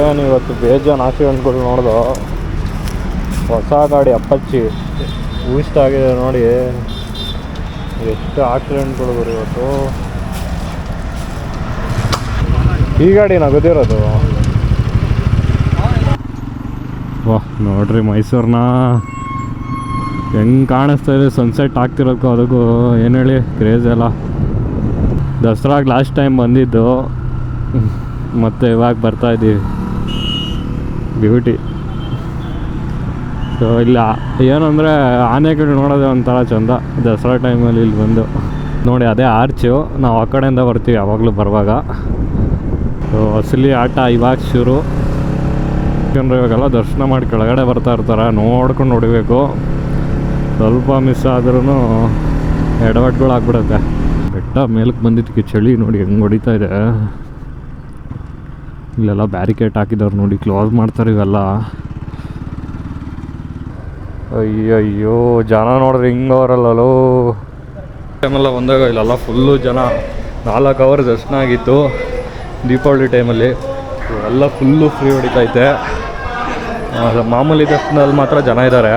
ಏನು ಇವತ್ತು ಬೇಜಾನ್ ಆಕ್ಸಿಡೆಂಟ್ಗಳು ನೋಡ್ದು? ಹೊಸ ಗಾಡಿ ಅಪ್ಪಚ್ಚಿ. ಊಹಿಸ್ತಾಗಿದೆ ನೋಡಿ. ಎಷ್ಟು ಆಕ್ಸಿಡೆಂಟ್ಗಳು ಇವತ್ತು. ಈ ಗಾಡಿನ ಗೊತ್ತಿರೋದು ವಾಹ್ ನೋಡ್ರಿ ಮೈಸೂರನ್ನ ಹೆಂಗೆ ಕಾಣಿಸ್ತಾ ಇದೆ ಸನ್ಸೆಟ್ ಆಗ್ತಿರೋದಕ್ಕೂ ಅದಕ್ಕೂ ಏನು ಹೇಳಿ ಕ್ರೇಜ್ ಎಲ್ಲ. ದಸರಾಗೆ ಲಾಸ್ಟ್ ಟೈಮ್ ಬಂದಿದ್ದು. ಮತ್ತೆ ಇವಾಗ ಬರ್ತಾ ಇದ್ದೀವಿ ಬ್ಯೂಟಿ ಸೊ ಇಲ್ಲ, ಏನಂದರೆ ಆನೆಗಳು ನೋಡೋದೇ ಒಂಥರ ಚಂದ. ದಸರಾ ಟೈಮಲ್ಲಿ ಇಲ್ಲಿ ಬಂದು. ನೋಡಿ, ಅದೇ ಆರ್ಚು ನಾವು ಆ ಕಡೆಯಿಂದ ಬರ್ತೀವಿ ಯಾವಾಗಲೂ ಬರುವಾಗ. ಸೊ ಅಸಲಿ ಆಟ ಇವಾಗ ಶುರು. ಯಾಕಂದ್ರೆ ಇವಾಗೆಲ್ಲ ದರ್ಶನ ಮಾಡಿ ಕೆಳಗಡೆ ಬರ್ತಾ ಇರ್ತಾರೆ, ನೋಡ್ಕೊಂಡು ನೋಡಬೇಕು. ಸ್ವಲ್ಪ ಮಿಸ್ ಆದ್ರೂ ಎಡವಟ್ಗಳು ಆಗ್ಬಿಡುತ್ತೆ ಬೆಟ್ಟ ಮೇಲಕ್ಕೆ ಬಂದಿದ್ದಕ್ಕೆ ಚಳಿ ನೋಡಿ ಹೆಂಗೆ ಹೊಡಿತಾ ಇದೆ. ಇಲ್ಲೆಲ್ಲ ಬ್ಯಾರಿಕೇಡ್ ಹಾಕಿದವ್ರು ನೋಡಿ ಕ್ಲೋಸ್ ಮಾಡ್ತಾರೆ ಇವೆಲ್ಲ. ಅಯ್ಯಯ್ಯೋ, ಜನ ನೋಡ್ರಿ ಹಿಂಗೆ ಅವರಲ್ಲೋ ಟೈಮೆಲ್ಲ ಬಂದಾಗ ಇಲ್ಲೆಲ್ಲ ಫುಲ್ಲು ಜನ. ನಾಲ್ಕು ಅವರ್ ದರ್ಶನ ಆಗಿತ್ತು. ದೀಪಾವಳಿ ಟೈಮಲ್ಲಿ ಎಲ್ಲ ಫುಲ್ಲು ಫ್ರೀ ಹೊಡಿತೈತೆ ಮಾಮೂಲಿ ದರ್ಶನದಲ್ಲಿ ಮಾತ್ರ ಜನ ಇದ್ದಾರೆ.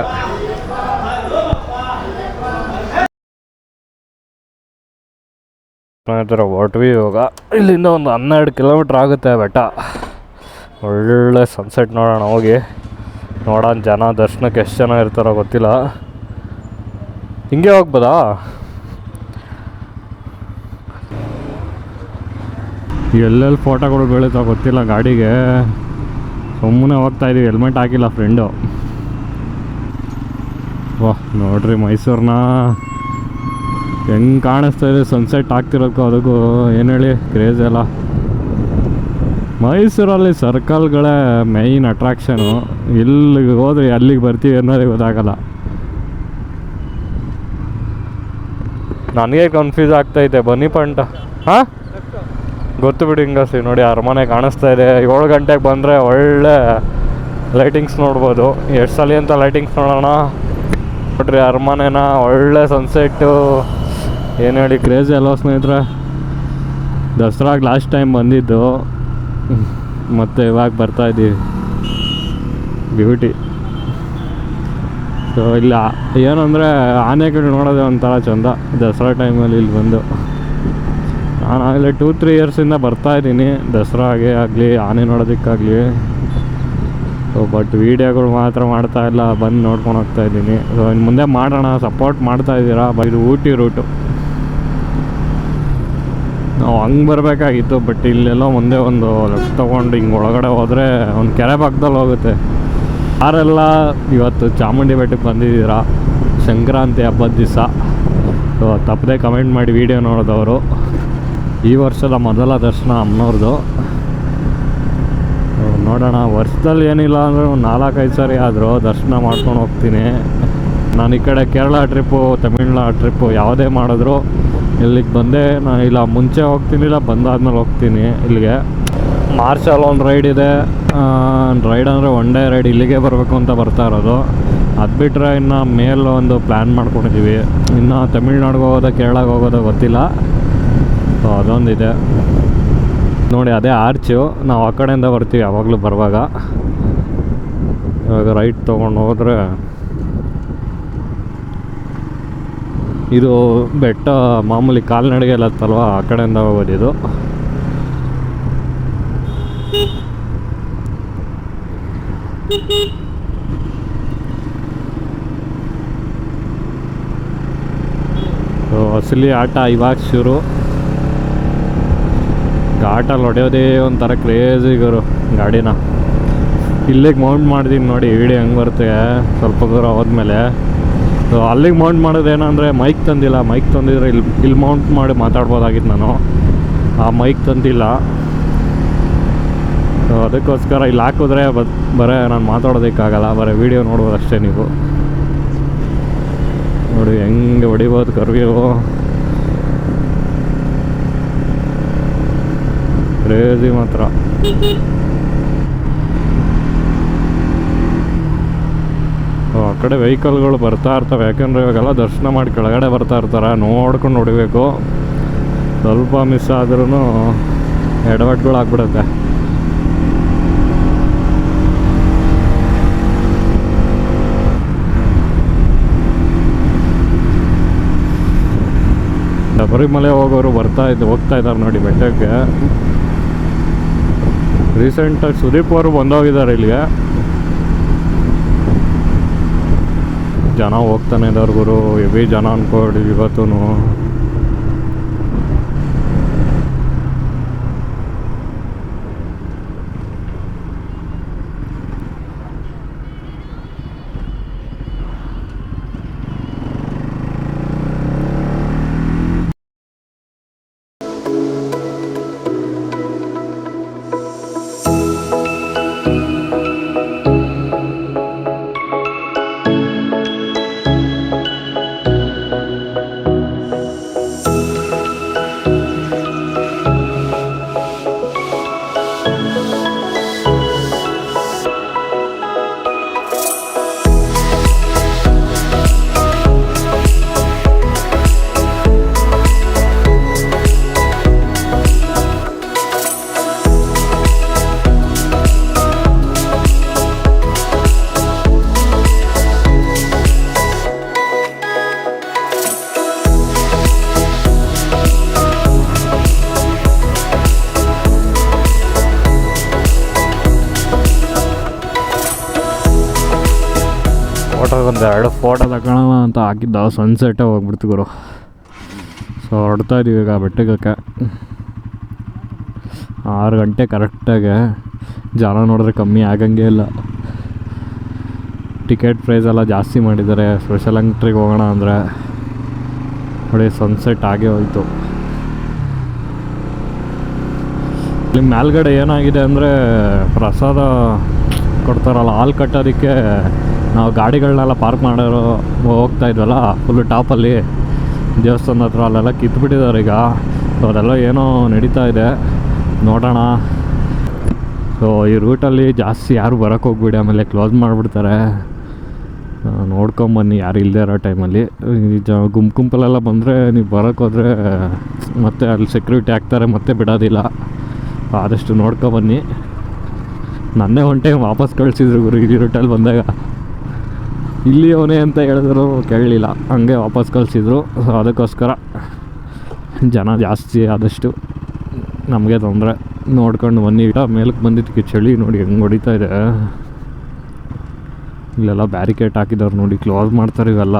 ಸ್ನೇಹಿತರ ಹೊರಟ್ವಿ ಇವಾಗ ಇಲ್ಲಿಂದ ಒಂದು ಹನ್ನೆರಡು ಕಿಲೋಮೀಟ್ರ್ ಆಗುತ್ತೆ ಬೆಟ್ಟ. ಒಳ್ಳೆ ಸನ್ಸೆಟ್ ನೋಡೋಣ ಹೋಗಿ. ನೋಡೋಣ ಜನ, ದರ್ಶನಕ್ಕೆ ಎಷ್ಟು ಜನ ಇರ್ತಾರೋ ಗೊತ್ತಿಲ್ಲ. ಹಿಂಗೆ ಹೋಗ್ಬೋದಾ? ಎಲ್ಲೆಲ್ಲಿ ಫೋಟೋಗಳು ಬೀಳುತ್ತೋ ಗೊತ್ತಿಲ್ಲ ಗಾಡಿಗೆ. ಸುಮ್ಮನೆ ಹೋಗ್ತಾ ಇದೀವಿ ಹೆಲ್ಮೆಟ್ ಹಾಕಿಲ್ಲ ಫ್ರೆಂಡು ವಾಹ್, ನೋಡ್ರಿ ಮೈಸೂರನ್ನ ಹೆಂಗೆ ಕಾಣಿಸ್ತಾ ಇದೆ? ಸನ್ಸೆಟ್ ಆಗ್ತಿರೋಕ್ಕೂ ಅದಕ್ಕೂ ಏನು ಹೇಳಿ ಕ್ರೇಜ್ ಎಲ್ಲ. ಮೈಸೂರಲ್ಲಿ ಸರ್ಕಲ್ಗಳೇ ಮೈನ್ ಅಟ್ರಾಕ್ಷನು ಇಲ್ಲಿಗೆ ಹೋದ್ರೆ ಅಲ್ಲಿಗೆ ಬರ್ತೀವಿ ಅನ್ನೋದೇ ಗೊತ್ತಾಗಲ್ಲ. ನನಗೆ ಕನ್ಫ್ಯೂಸ್ ಆಗ್ತೈತೆ ಬನ್ನಿ ಪಂಟ ಹಾಂ? ಗೊತ್ತು ಬಿಡಿ ಹಿಂಗಸಿ, ನೋಡಿ ಅರಮನೆ ಕಾಣಿಸ್ತಾ ಇದೆ. ಏಳು ಗಂಟೆಗೆ ಬಂದರೆ ಒಳ್ಳೆ ಲೈಟಿಂಗ್ಸ್ ನೋಡ್ಬೋದು. ಎಷ್ಟು ಸಲ ಅಂತ ಲೈಟಿಂಗ್ಸ್ ನೋಡೋಣ. ನೋಡ್ರಿ ಅರಮನೆನ, ಒಳ್ಳೆ ಸನ್ಸೆಟ್ಟು ಏನು ಹೇಳಿ ಕ್ರೇಜ್ ಅಲ್ವಾ ಸ್ನೇಹಿತರೆ? ದಸರಾಗೆ ಲಾಸ್ಟ್ ಟೈಮ್ ಬಂದಿದ್ದು. ಮತ್ತು ಇವಾಗ ಬರ್ತಾ ಇದ್ದೀವಿ ಬ್ಯೂಟಿ ಸೊ ಇಲ್ಲ, ಏನಂದರೆ ಆನೆಗಳು ನೋಡೋದು ಒಂಥರ ಚಂದ. ದಸರಾ ಟೈಮಲ್ಲಿ ಇಲ್ಲಿ ಬಂದು. ನಾನು ಆಗಲೇ ಟೂ ತ್ರೀ ಇಯರ್ಸಿಂದ ಬರ್ತಾ ಇದ್ದೀನಿ. ದಸರಾಗೆ ಆಗಲಿ, ಆನೆ ನೋಡೋದಕ್ಕಾಗಲಿ. ಸೊ ಬಟ್ ವೀಡಿಯೋಗಳು ಮಾತ್ರ ಮಾಡ್ತಾ ಇಲ್ಲ. ಬಂದು ನೋಡ್ಕೊಂಡು ಹೋಗ್ತಾ ಇದ್ದೀನಿ. ಸೊ ಇನ್ನು ಮುಂದೆ ಮಾಡೋಣ ಸಪೋರ್ಟ್ ಮಾಡ್ತಾ ಇದ್ದೀರಾ ಬ ಇದು ಊಟಿ ರೂಟು ನಾವು ಹಂಗೆ ಬರಬೇಕಾಗಿತ್ತು ಬಟ್ ಇಲ್ಲೆಲ್ಲ ಮುಂದೆ ಒಂದು ಲೆಫ್ಟ್ ತೊಗೊಂಡು ಹಿಂಗೆ ಒಳಗಡೆ ಹೋದರೆ ಒಂದು ಕೆರೆ ಪಕ್ಕದಲ್ಲಿ ಹೋಗುತ್ತೆ. ಯಾರೆಲ್ಲ ಇವತ್ತು ಚಾಮುಂಡಿ ಬೆಟ್ಟಕ್ಕೆ ಬಂದಿದ್ದೀರಾ? ಸಂಕ್ರಾಂತಿ ಹಬ್ಬದ ದಿವಸ. ಸೊ ತಪ್ಪದೇ ಕಮೆಂಟ್ ಮಾಡಿ ವಿಡಿಯೋ ನೋಡಿದವರು. ಈ ವರ್ಷದ ಮೊದಲ ದರ್ಶನ ಅಮ್ಮನವ್ರದ್ದು ನೋಡೋಣ. ವರ್ಷದಲ್ಲಿ ಏನಿಲ್ಲ ಅಂದರೆ ಒಂದು ನಾಲ್ಕೈದು ಸಾರಿ ಆದರೂ ದರ್ಶನ ಮಾಡ್ಕೊಂಡು ಹೋಗ್ತೀನಿ. ನಾನು ಈ ಕಡೆ ಕೇರಳ ಟ್ರಿಪ್ಪು ತಮಿಳ್ನಾಡು ಟ್ರಿಪ್ಪು ಯಾವುದೇ ಮಾಡಿದ್ರು. ಇಲ್ಲಿಗೆ ಬಂದೆ, ನಾನು ಇಲ್ಲ, ಮುಂಚೆ ಹೋಗ್ತೀನಿ, ಇಲ್ಲ, ಬಂದಾದ್ಮೇಲೆ ಹೋಗ್ತೀನಿ ಇಲ್ಲಿಗೆ. ಮಾರ್ಷಲ್ ಒಂದು ರೈಡ್ ಇದೆ. ರೈಡ್ ಅಂದರೆ ಒನ್ ಡೇ ರೈಡ್ ಇಲ್ಲಿಗೆ ಬರಬೇಕು ಅಂತ ಬರ್ತಾ ಇರೋದು. ಅದು ಬಿಟ್ಟರೆ ಇನ್ನು ಮೇಲ್ ಒಂದು ಪ್ಲ್ಯಾನ್ ಮಾಡ್ಕೊಂಡಿದ್ದೀವಿ ಇನ್ನು ತಮಿಳ್ನಾಡಿಗೆ ಹೋಗೋದೋ, ಕೇರಳಗೆ ಹೋಗೋದೋ ಗೊತ್ತಿಲ್ಲ. ಸೊ ಅದೊಂದಿದೆ. ನೋಡಿ, ಅದೇ ಆರ್ಚು ನಾವು ಆ ಕಡೆಯಿಂದ ಬರ್ತೀವಿ ಯಾವಾಗಲೂ ಬರುವಾಗ. ಇವಾಗ ರೈಟ್ ತೊಗೊಂಡು ಹೋದರೆ ಇದು ಬೆಟ್ಟ ಮಾಮೂಲಿ ಕಾಲ್ನಡಿಗೆ ಎಲ್ಲ ಹತ್ತಲ್ವ ಆ ಕಡೆಯಿಂದ ಹೋಗೋದು ಇದು ಅಸಲಿ ಆಟ ಇವಾಗ ಶುರು. ಘಾಟಲ್ಲಿ ಹೊಡೆಯೋದೇ ಒಂಥರ ಕ್ರೇಜಿ ಗುರು ಗಾಡಿನ. ಇಲ್ಲಿಗೆ ಮೌಂಟ್ ಮಾಡಿದೀನಿ ನೋಡಿ ವಿಡಿಯೋ ಹೆಂಗೆ ಬರುತ್ತೆ, ಸ್ವಲ್ಪ ದೂರ ಹೋದ್ಮೇಲೆ. ಅಲ್ಲಿಗೆ ಮೌಂಟ್ ಮಾಡೋದೇನಂದರೆ ಮೈಕ್ ತಂದಿಲ್ಲ. ಮೈಕ್ ತಂದಿದ್ರೆ ಇಲ್ಲಿ ಇಲ್ಲಿ ಮೌಂಟ್ ಮಾಡಿ ಮಾತಾಡ್ಬೋದಾಗಿತ್ತು ನಾನು. ಆ ಮೈಕ್ ತಂದಿಲ್ಲ. ಸೊ ಅದಕ್ಕೋಸ್ಕರ ಇಲ್ಲಿ ಹಾಕಿದ್ರೆ ಬ ಬರೀ ನಾನು ಮಾತಾಡೋದಕ್ಕಾಗಲ್ಲ. ಬರೀ ವಿಡಿಯೋ ನೋಡ್ಬೋದು ಅಷ್ಟೇ ನೀವು. ನೋಡಿ, ಹೆಂಗೆ ಹೊಡಿಬೋದು ಕರ್ವ್ಯೂ ಕ್ರೇಜಿ ಮಾತ್ರ. ಕಡೆ ವೆಹಿಕಲ್ಗಳು ಬರ್ತಾ ಇರ್ತವೆ. ಯಾಕಂದರೆ ಇವಾಗೆಲ್ಲ ದರ್ಶನ ಮಾಡಿ ಕೆಳಗಡೆ ಬರ್ತಾ ಇರ್ತಾರೆ. ನೋಡ್ಕೊಂಡು ಹೊಡಿಬೇಕು ಸ್ವಲ್ಪ ಮಿಸ್ ಆದ್ರೂ ಎಡವಟ್ಗಳು ಆಗ್ಬಿಡುತ್ತೆ ಶಬರಿಮಲೆ ಹೋಗೋರು ಬರ್ತಾ ಇದ್ದು ಹೋಗ್ತಾ ಇದ್ದಾರೆ ನೋಡಿ ಬೆಟ್ಟಕ್ಕೆ. ರೀಸೆಂಟಾಗಿ ಸುದೀಪ್ ಅವರು ಬಂದೋಗಿದ್ದಾರೆ ಇಲ್ಲಿಗೆ. ಜನ ಹೋಗ್ತಾನೆ ಇದ್ದಾರೆ ಗುರು ಹೆವಿ ಜನ ಅನ್ಕೊಡಿ ಇವತ್ತೂ ಎರಡು ಫೋಟೋ ತಗೊಳ್ಳೋಣ ಅಂತ ಹಾಕಿದ್ದ. ಸನ್ಸೆಟ್ಟೇ ಹೋಗ್ಬಿಡ್ತು ಗುರು. ಸೊ ಹೊರಡ್ತಾ ಇದೀವಿ ಈಗ ಬೆಟ್ಟಕ್ಕೆ. ಆರು ಗಂಟೆ ಕರೆಕ್ಟಾಗೆ ಜನ ನೋಡಿದ್ರೆ ಕಮ್ಮಿ ಆಗಂಗೆ ಇಲ್ಲ. ಟಿಕೆಟ್ ಪ್ರೈಸ್ ಎಲ್ಲ ಜಾಸ್ತಿ ಮಾಡಿದ್ದಾರೆ. ಸ್ಪೆಷಲ್ ಎಂಟ್ರಿಗೆ ಹೋಗೋಣ ಅಂದರೆ. ನೋಡಿ ಸನ್ಸೆಟ್ ಆಗೇ ಹೋಯ್ತು. ಇಲ್ಲಿ ಮೇಲ್ಗಡೆ ಏನಾಗಿದೆ ಅಂದರೆ ಪ್ರಸಾದ ಕೊಡ್ತಾರಲ್ಲ, ಹಾಲು ಕಟ್ಟೋದಕ್ಕೆ ನಾವು ಗಾಡಿಗಳನ್ನೆಲ್ಲ ಪಾರ್ಕ್ ಮಾಡೋರು ಹೋಗ್ತಾ ಇದ್ವಲ್ಲ ಫುಲ್ಲು ಟಾಪಲ್ಲಿ ದೇವಸ್ಥಾನದ ಹತ್ರ ಅಲ್ಲೆಲ್ಲ ಕಿತ್ಬಿಟ್ಟಿದ್ದಾರೆ ಈಗ. ಸೊ ಅದೆಲ್ಲ ಏನೋ ನಡೀತಾ ಇದೆ. ನೋಡೋಣ. ಸೊ ಈ ರೂಟಲ್ಲಿ ಜಾಸ್ತಿ ಯಾರು ಬರೋಕ್ಕೆ ಹೋಗ್ಬಿಡಿ, ಆಮೇಲೆ ಕ್ಲೋಸ್ ಮಾಡಿಬಿಡ್ತಾರೆ. ನೋಡ್ಕೊಂಬನ್ನಿ, ಯಾರು ಇಲ್ಲದೆ ಇರೋ ಟೈಮಲ್ಲಿ ಜ, ಗುಂಪು ಗುಂಪಲ್ಲೆಲ್ಲ ಬಂದರೆ ನೀವು ಬರೋಕ್ಕೆ ಹೋದರೆ ಮತ್ತೆ ಅಲ್ಲಿ ಸೆಕ್ಯೂರಿಟಿ ಹಾಕ್ತಾರೆ, ಮತ್ತೆ ಬಿಡೋದಿಲ್ಲ. ಆದಷ್ಟು ನೋಡ್ಕೊಬನ್ನಿ. ನನ್ನೇ ಹೊಂಟೆ ವಾಪಸ್ ಕಳಿಸಿದ್ರು ಗುರು ರೂಟಲ್ಲಿ ಬಂದಾಗ. ಇಲ್ಲಿ ಅವನೇ ಅಂತ ಹೇಳಿದ್ರು, ಕೇಳಲಿಲ್ಲ. ಹಂಗೆ ವಾಪಸ್ ಕಳಿಸಿದ್ರು. ಸೊ ಅದಕ್ಕೋಸ್ಕರ ಜನ ಜಾಸ್ತಿ ಆದಷ್ಟು ನಮಗೆ ತೊಂದರೆ. ನೋಡ್ಕೊಂಡು ಬನ್ನಿ. ಈಗ ಮೇಲಕ್ಕೆ ಬಂದಿದ್ದಕ್ಕೆ ಚಳಿ ನೋಡಿ ಹೆಂಗೆ ಹೊಡಿತಾ ಇದೆ. ಇಲ್ಲೆಲ್ಲ ಬ್ಯಾರಿಕೇಡ್ ಹಾಕಿದವ್ರು ನೋಡಿ ಕ್ಲೋಸ್ ಮಾಡ್ತಾರೆ ಇವೆಲ್ಲ.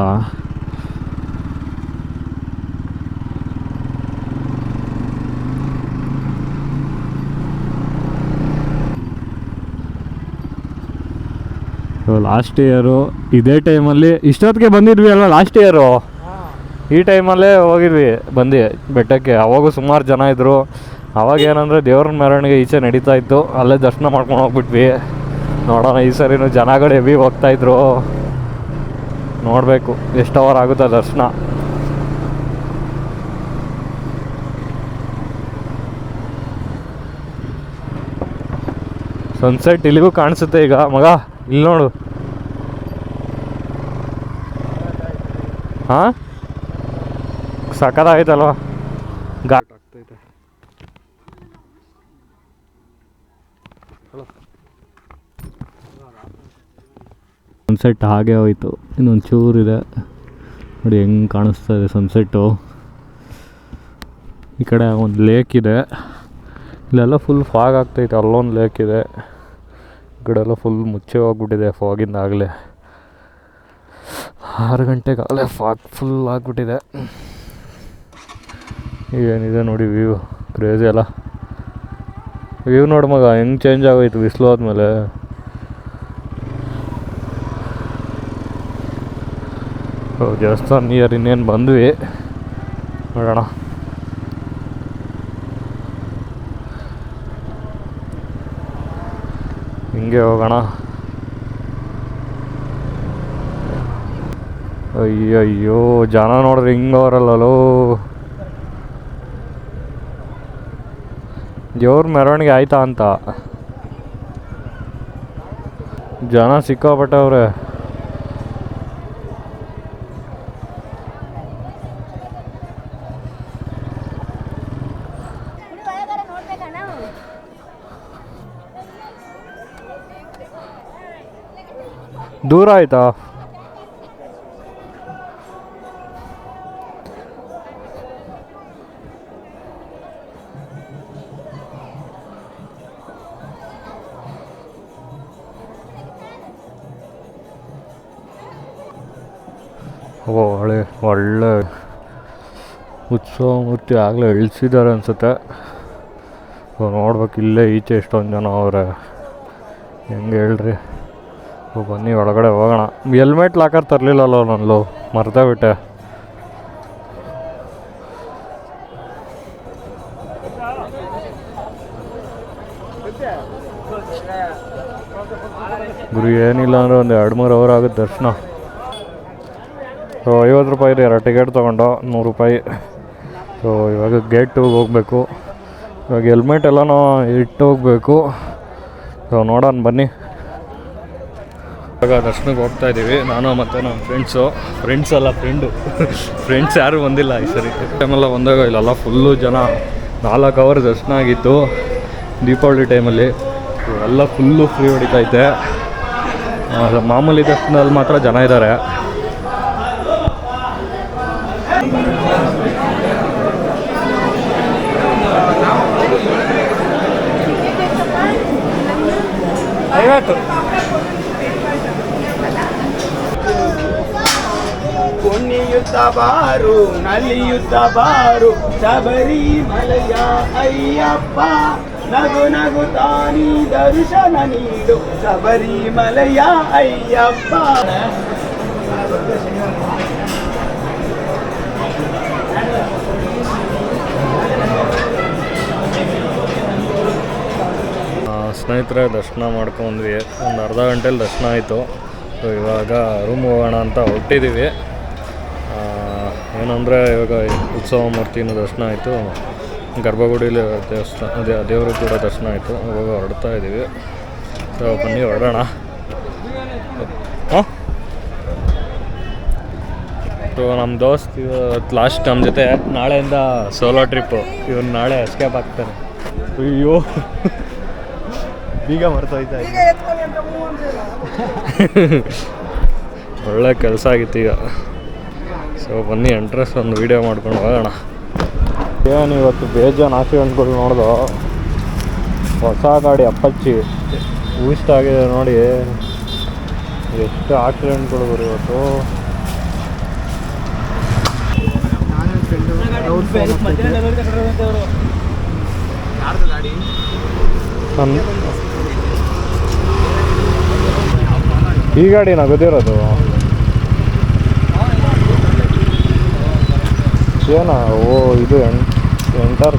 ಲಾಸ್ಟ್ ಇಯರು ಇದೇ ಟೈಮಲ್ಲಿ ಇಷ್ಟೊತ್ತಿಗೆ ಬಂದಿದ್ವಿ ಅಲ್ಲ ಲಾಸ್ಟ್ ಇಯರು ಈ ಟೈಮಲ್ಲೇ ಹೋಗಿದ್ವಿ ಬಂದು ಬೆಟ್ಟಕ್ಕೆ. ಅವಾಗೂ ಸುಮಾರು ಜನ ಇದ್ದರು ಅವಾಗ ಏನಂದರೆ ದೇವ್ರ ಮೆರವಣಿಗೆ ಈಚೆ ನಡೀತಾ ಇತ್ತು. ಅಲ್ಲೇ ದರ್ಶನ ಮಾಡ್ಕೊಂಡು ಹೋಗ್ಬಿಟ್ವಿ. ನೋಡೋಣ ಈ ಸರಿನೂ ಜನಗಳು ಹೆವಿ ಹೋಗ್ತಾಯಿದ್ರು ನೋಡಬೇಕು ಎಷ್ಟು ಅವರ್ ಆಗುತ್ತೆ ದರ್ಶನ. ಸನ್ಸೆಟ್ ಇಲ್ಲಿಗೂ ಕಾಣಿಸುತ್ತೆ ಈಗ ಮಗ. ಇಲ್ಲಿ ನೋಡು. ಹಾಂ? ಸಖತ್ತಾಗೈತಲ್ವ ಗಾ ಸನ್ಸೆಟ್ ಹಾಗೆ ಹೋಯಿತು. ಇನ್ನೊಂದು ಚೂರಿದೆ. ನೋಡಿ ಹೆಂಗೆ ಕಾಣಿಸ್ತಾ ಇದೆ ಸನ್ಸೆಟ್ಟು ಈ ಕಡೆ ಒಂದು ಲೇಕ್ ಇದೆ. ಇಲ್ಲೆಲ್ಲ ಫುಲ್ ಫಾಗ್ ಆಗ್ತೈತೆ, ಅಲ್ಲೊಂದು ಲೇಕ್ ಇದೆ. ಈ ಕಡೆ ಎಲ್ಲ ಫುಲ್ ಮುಚ್ಚೆ ಹೋಗ್ಬಿಟ್ಟಿದೆ ಫಾಗಿಂದ ಆಗಲೇ. ಆರು ಗಂಟೆಗಾಗಲೇ ಫಾಗ್ ಫುಲ್ ಆಗಿಬಿಟ್ಟಿದೆ. ಏನಿದೆ ನೋಡಿ ವ್ಯೂ ಕ್ರೇಜಿ ಅಲ್ಲ. ವ್ಯೂ ನೋಡಿ ಮಗ, ಹೆಂಗ್ ಚೇಂಜ್ ಆಗೋಯ್ತು ಬಿಸಿಲು ಆದಮೇಲೆ. ದೇವಸ್ಥಾನ ನಿಯರ್ ಇನ್ನೇನು ಬಂದ್ವಿ. ನೋಡೋಣ. ಹಿಂಗೆ ಹೋಗೋಣ. ಅಯ್ಯಯ್ಯೋ ಜನ ನೋಡ್ರಿ ಹಿಂಗೆ ಅವರಲ್ಲೋ ದೇವ್ರ ಮೆರವಣಿಗೆ ಆಯ್ತಾ ಅಂತ. ಜನ ಸಿಕ್ಕಾಪಟ್ಟವ್ರೆ ದೂರ ಆಯ್ತಾ? ಒಳ್ಳೆ ಒಳ್ಳೆ ಉತ್ಸವ ಮೂರ್ತಿ ಆಗಲೇ ಇಳಿಸಿದ್ದಾರೆ ಅನಿಸುತ್ತೆ. ನೋಡ್ಬೇಕು ಇಲ್ಲೇ ಈಚೆ ಎಷ್ಟೊಂದು ಜನ ಅವರೇ. ಹೆಂಗೆ ಹೇಳ್ರಿ? ಬನ್ನಿ ಒಳಗಡೆ ಹೋಗೋಣ. ಹೆಲ್ಮೆಟ್ ಲಾಕರ್ ತರಲಿಲ್ಲಲ್ಲ ನಾನು ಮರ್ತಾ ಬಿಟ್ಟೆ. ಗುರು, ಏನಿಲ್ಲ ಅಂದರೆ ಒಂದು ಎರಡು ಮೂರು ಅವರ್ ಆಗುತ್ತೆ ದರ್ಶನ. ಸೊ ಐವತ್ತು ರೂಪಾಯಿ ಇದೆ, ಎರಡು ಟಿಕೆಟ್ ತೊಗೊಂಡು, ನೂರು ರೂಪಾಯಿ. ಸೊ ಇವಾಗ ಗೇಟ್ ಹೋಗಬೇಕು. ಇವಾಗ ಹೆಲ್ಮೆಟ್ ಎಲ್ಲನೂ ಇಟ್ಟು ಹೋಗಬೇಕು. ಸೊ ನೋಡೋಣ ಬನ್ನಿ. ಇವಾಗ ದರ್ಶನಕ್ಕೆ ಹೋಗ್ತಾ ಇದ್ದೀವಿ. ನಾನು ಮತ್ತು ನಮ್ಮ ಫ್ರೆಂಡ್ಸು ಫ್ರೆಂಡ್ಸ್ ಅಲ್ಲ ಫ್ರೆಂಡು ಫ್ರೆಂಡ್ಸ್ ಯಾರೂ ಬಂದಿಲ್ಲ ಈ ಸರಿ. ಟೈಮೆಲ್ಲ ಬಂದಾಗ ಇಲ್ಲೆಲ್ಲ ಫುಲ್ಲು ಜನ. ನಾಲ್ಕು ಅವರ್ ದರ್ಶನ ಆಗಿತ್ತು. ದೀಪಾವಳಿ ಟೈಮಲ್ಲಿ ಎಲ್ಲ ಫುಲ್ಲು ಫ್ರೀ ಹೊಡಿತೈತೆ ಮಾಮೂಲಿ ದರ್ಶನದಲ್ಲಿ ಮಾತ್ರ ಜನ ಇದ್ದಾರೆ. ಐವತ್ತು. ಬಾರು, ನಲಿಯುತ್ತ ಬಾರು, ಶಬರಿಮಲೆಯ ಅಯ್ಯಪ್ಪ. ನಗು ನಗು ತಾನಿ ದರ್ಶನ ನೀಡು, ಶಬರಿಮಲೆಯ ಅಯ್ಯಪ್ಪ. ಸ್ನೇಹಿತರೆ, ದರ್ಶನ ಮಾಡ್ಕೊಂಡ್ವಿ. ಒಂದು ಅರ್ಧ ಗಂಟೆಲಿ ದರ್ಶನ ಆಯಿತು. ಸೊ ಇವಾಗ ರೂಮ್ ಹೋಗೋಣ ಅಂತ ಹೊರಟಿದ್ದೀವಿ ಏನಂದರೆ ಇವಾಗ ಉತ್ಸವ ಮೂರ್ತಿನ ದರ್ಶನ ಆಯಿತು. ಗರ್ಭಗುಡಿಲಿ ದೇವಸ್ಥಾನ ಅದೇ ದೇವರು ಕೂಡ ದರ್ಶನ ಆಯಿತು. ಇವಾಗ ಹೊರಡ್ತಾ ಇದ್ದೀವಿ ಸೊ ಬನ್ನಿ ಹೊರಡೋಣ. ಹಾಂ? ಸೊ ನಮ್ಮ ದೋಸ್ತ್ ಇವತ್ತು ಲಾಸ್ಟ್ ನಮ್ಮ ಜೊತೆ ನಾಳೆಯಿಂದ ಸೋಲೋ ಟ್ರಿಪ್ಪು ಇವನು ನಾಳೆ ಎಸ್ಕೇಪ್ ಆಗ್ತಾನೆ. ಅಯ್ಯೋ. ಬೀಗ ಮರ್ತೋಯ್ತಾ ಒಳ್ಳೆ ಕೆಲಸ ಆಗಿತ್ತು ಈಗ. ಸೊ ಬನ್ನಿ ಎಂಟ್ರೆಸ್ ಒಂದು ವೀಡಿಯೋ ಮಾಡ್ಕೊಂಡು ಹೋಗೋಣ. ಏನು ಇವತ್ತು ಬೇಜಾನ್ ಆಕ್ಸಿಡೆಂಟ್ಗಳು ನೋಡ್ದು. ಹೊಸ ಗಾಡಿ ಅಪ್ಪಚ್ಚಿ ಆಗಿದೆ ನೋಡಿ. ಎಷ್ಟು ಆಕ್ಸಿಡೆಂಟ್ಗಳು ಬರು ಇವತ್ತು. ಈ ಗಾಡಿ ನಗದಿರೋದು ಏನ? ಓ ಇದು ಎಂ ಎಂಟರ್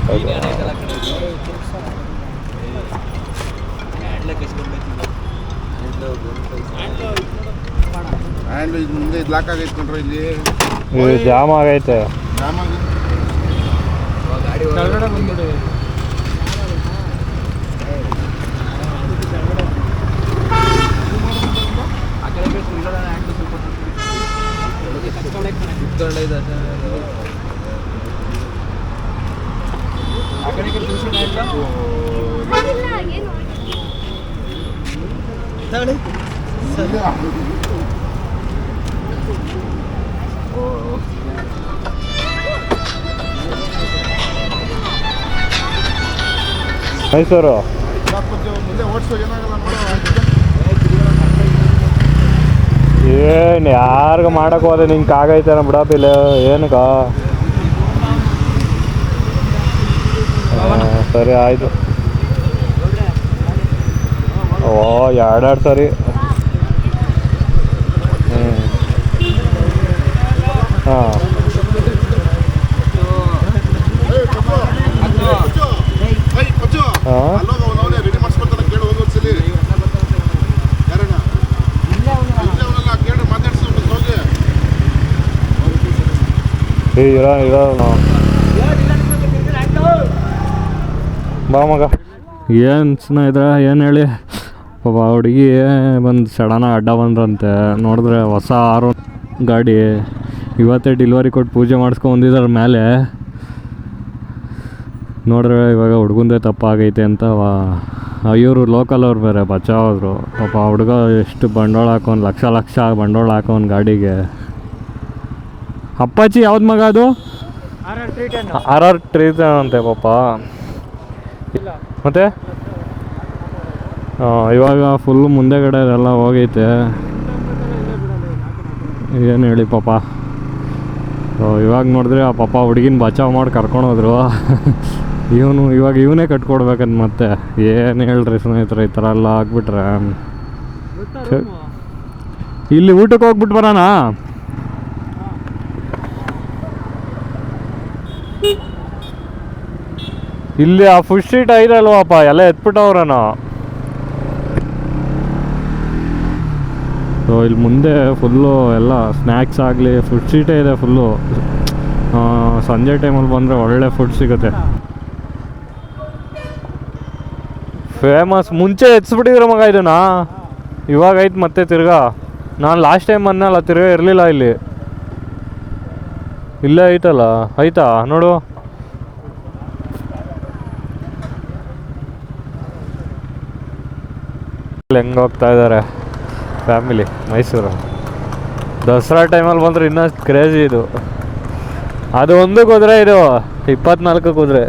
ಹ್ಯಾಂಡ್ ಇದು ಮುಂದೆ ಇದು ಲಾಕ್ ಆಗೈತೆ ಇಲ್ಲಿ. ಜಾಮ್ ಆಗೈತೆ. ಜಾಮ್ ಆಗಿ ಮೈಸೂರು. ಏನು ಯಾರಿಗೂ ಮಾಡಕ್ಕೆ ಹೋದೆ, ನಿಂಗೆ ಆಗೈತೆ ಬಿಡಾಪಿಲ್ಲ ಏನಕ್ಕ. ಸರಿ ಆಯಿತು. ಓ, ಎರಡೆರಡು ಸರಿ. ಹ್ಞೂ ಹಾಂ. ಇರೋ ಇರೋ ನಾವು ಬಾ ಮಗ. ಏನು ಸ್ನೇಹಿತರ ಏನು ಹೇಳಿ? ಪಾಪ ಹುಡುಗಿ ಬಂದು ಸಡನ್ ಅಡ್ಡ ಬಂದ್ರಂತೆ. ನೋಡಿದ್ರೆ ಹೊಸ ಆರು ಗಾಡಿ ಇವತ್ತೇ ಡೆಲಿವರಿ ಕೊಟ್ಟು ಪೂಜೆ ಮಾಡಿಸ್ಕೊಂಡು ಬಂದಿದ್ದಾರೆ ಮೇಲೆ. ನೋಡ್ರೆ ಇವಾಗ ಹುಡುಗಂದೇ ತಪ್ಪಾಗೈತೆ ಅಂತ ಇವರು ಲೋಕಲ್ ಅವ್ರು ಬೇರೆ ಬಚಾವ್ರು ಪಾಪ ಹುಡುಗ ಎಷ್ಟು ಬಂಡವಾಳ ಹಾಕೋನ್, ಲಕ್ಷ ಲಕ್ಷ ಬಂಡವಾಳ ಹಾಕೋನ್ ಗಾಡಿಗೆ. ಅಪ್ಪಾಜಿ, ಯಾವ್ದು ಮಗ ಅದು? ಆರ್ ಆರ್ ಟ್ರೀಟ್ ಅಂತೆ ಪಾಪ. ಮತ್ತೆ? ಇವಾಗ ಫುಲ್ ಮುಂದೆಗಡೆ ಎಲ್ಲ ಹೋಗೈತೆ. ಏನು ಹೇಳಿ ಪಾಪ. ಇವಾಗ ನೋಡಿದ್ರೆ ಆ ಪಾಪ ಹುಡುಗಿನ ಬಚಾವ್ ಮಾಡಿ ಕರ್ಕೊಂಡೋದ್ರು ಇವನು ಇವಾಗ ಇವನೇ ಕಟ್ಕೊಡ್ಬೇಕಂತ ಮತ್ತೆ. ಏನು ಹೇಳ್ರಿ ಸ್ನೇಹಿತರೆ ಈ ಥರ ಎಲ್ಲ ಆಗ್ಬಿಟ್ರೆ. ಇಲ್ಲಿ ಊಟಕ್ಕೆ ಹೋಗ್ಬಿಟ್ಟು ಬರೋಣ. ಇಲ್ಲಿ ಆ ಫುಡ್ ಸ್ಟ್ರೀಟ್ ಐದಲ್ವಪ್ಪ ಎಲ್ಲ ಎತ್ಬಿಟ್ಟವ್ರನ. ಸೊ ಇಲ್ಲಿ ಮುಂದೆ ಫುಲ್ಲು ಎಲ್ಲ ಸ್ನ್ಯಾಕ್ಸ್ ಆಗಲಿ ಫುಡ್ ಸ್ಟ್ರೀಟೇ ಇದೆ ಫುಲ್ಲು. ಸಂಜೆ ಟೈಮಲ್ಲಿ ಬಂದರೆ ಒಳ್ಳೆ ಫುಡ್ ಸಿಗುತ್ತೆ. ಫೇಮಸ್ ಮುಂಚೆ ಎತ್ಸ್ಬಿಟ್ಟಿದ್ರ ಮಗ ಇದನ್ನ. ಇವಾಗ ಐತೆ ಮತ್ತೆ ತಿರ್ಗಾ. ನಾನು ಲಾಸ್ಟ್ ಟೈಮ್ ಬಂದಲ್ಲ ತಿರ್ಗಾ ಇರಲಿಲ್ಲ ಇಲ್ಲಿ. ಇಲ್ಲೇ ಐತಲ್ಲ ಆಯ್ತಾ ನೋಡು. ಹೆಂಗೆ ಹೋಗ್ತಾ ಇದ್ದಾರೆ ಫ್ಯಾಮಿಲಿ ಮೈಸೂರು. ದಸರಾ ಟೈಮಲ್ಲಿ ಬಂದರೆ ಇನ್ನಷ್ಟು ಕ್ರೇಜಿ ಇದು. ಅದು ಒಂದಕ್ಕೆ ಹೋದ್ರೆ ಇದು, ಇಪ್ಪತ್ನಾಲ್ಕು ಹೋದ್ರೆ